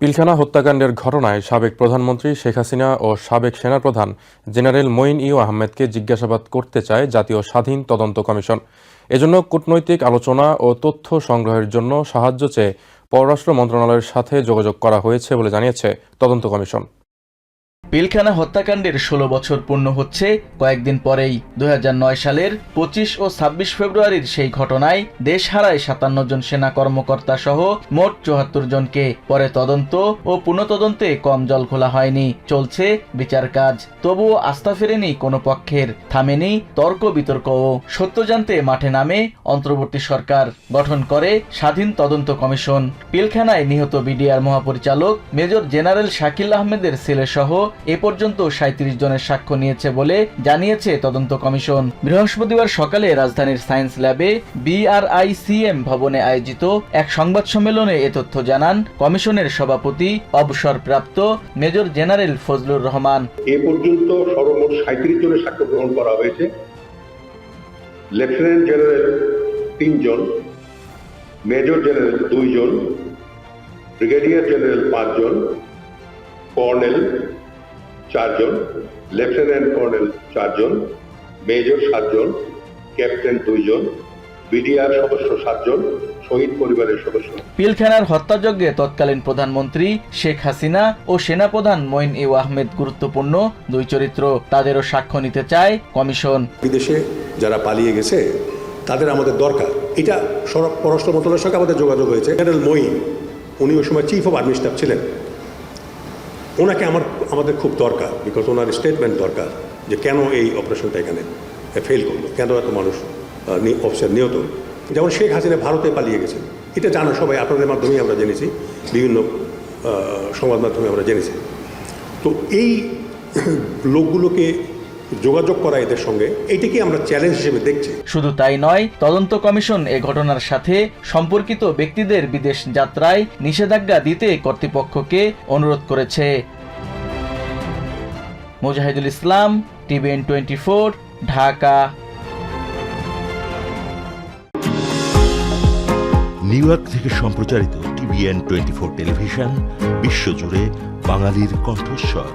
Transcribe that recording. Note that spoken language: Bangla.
পিলখানা হত্যাকাণ্ডের ঘটনায় সাবেক প্রধানমন্ত্রী শেখ হাসিনা ও সাবেক সেনাপ্রধান জেনারেল মঈন ইউ আহমেদকে জিজ্ঞাসাবাদ করতে চায় জাতীয় স্বাধীন তদন্ত কমিশন। এজন্য কূটনৈতিক আলোচনা ও তথ্য সংগ্রহের জন্য সাহায্য চেয়ে পররাষ্ট্র মন্ত্রণালয়ের সাথে যোগাযোগ করা হয়েছে বলে জানিয়েছে তদন্ত কমিশন। পিলখানা হত্যাকাণ্ডের ষোলো বছর পূর্ণ হচ্ছে। কয়েকদিন পরেই দু হাজার নয় সালের পঁচিশ ও ছাব্বিশ ফেব্রুয়ারির সেই ঘটনায় দেশ হারায় সাতান্ন জন সেনা কর্মকর্তা সহ মোট চুয়াত্তর জনকে। পরে তদন্ত ও পুনঃতদন্তে কম জল খোলা হয়নি। চলছে বিচার কাজ। তবুও আস্থা ফেরেনি কোনো পক্ষের। থামেনি তর্ক বিতর্কও। সত্য জানতে মাঠে নামে অন্তর্বর্তী সরকার। গঠন করে স্বাধীন তদন্ত কমিশন। পিলখানায় নিহত বিডিআর মহাপরিচালক মেজর জেনারেল শাকিল আহমেদের ছেলে সহ এ পর্যন্ত সাঁত্রিশ জনের সাক্ষ্য নিয়েছে বলে জানিয়েছে তদন্ত কমিশন। বৃহস্পতিবার সকালে রাজধানীর সায়েন্স ল্যাবে বিআরআইসিএম ভবনে আয়োজিত এক সংবাদ সম্মেলনে এ তথ্য জানান কমিশনের সভাপতি, অবসরপ্রাপ্ত মেজর জেনারেল ফজলুর রহমান। এ পর্যন্ত সর্বমোট সাঁত্রিশ জনের সাক্ষ্য গ্রহণ করা হয়েছে। লেফটেন্যান্ট জেনারেল তিনজন, মেজর জেনারেল দুইজন, ব্রিগেডিয়ার জেনারেল পাঁচজন, কর্নেল চারজন লেফটেন্যান্ট কর্নেল চারজন মেজর সাতজন ক্যাপ্টেন দুইজন বিডিআর সদস্য সাতজন শহীদ পরিবারের সদস্য। পিলখানার হত্যাযজ্ঞে তৎকালীন প্রধানমন্ত্রী শেখ হাসিনা ও সেনাপ্রধান মঈন ইউ আহমেদ গুরুত্বপূর্ণ দুই চরিত্র। তাদেরও সাক্ষ্য নিতে চায় কমিশন। বিদেশে যারা পালিয়ে গেছে তাদের আমাদের দরকার। এটা পররাষ্ট্র মন্ত্রণালয়ের সঙ্গে আমাদের যোগাযোগ হয়েছে। জেনারেল মঈন উনি ওই সময় চিফ অফ আর্মি স্টাফ ছিলেন। ওনাকে আমার, আমাদের খুব দরকার বিকজ ওনার স্টেটমেন্ট দরকার যে কেন এই অপারেশনটা এখানে ফেল করল, কেন এত মানুষ অফিসার নিহত যেমন শেখ হাসিনা ভারতে পালিয়ে গেছে এটা জানো সবাই, আপনাদের মাধ্যমেই আমরা জেনেছি, বিভিন্ন সংবাদ মাধ্যমে আমরা জেনেছি। তো এই লোকগুলোকে যোগাযোগ করা এদের সঙ্গে এইটাকে আমরা চ্যালেঞ্জ হিসেবে দেখছি। শুধু তাই নয় তদন্ত কমিশন এ ঘটনার সাথে সম্পর্কিত ব্যক্তিদের বিদেশ যাত্রায় নিষেধাজ্ঞা দিতে কর্তৃপক্ষকে অনুরোধ করেছে। Mujahidul Islam TVN twenty four Dhaka. New York থেকে সম্প্রচারিত টিভিএন টোয়েন্টি ফোর টেলিভিশন বিশ্বজুড়ে বাঙালির কণ্ঠস্বর।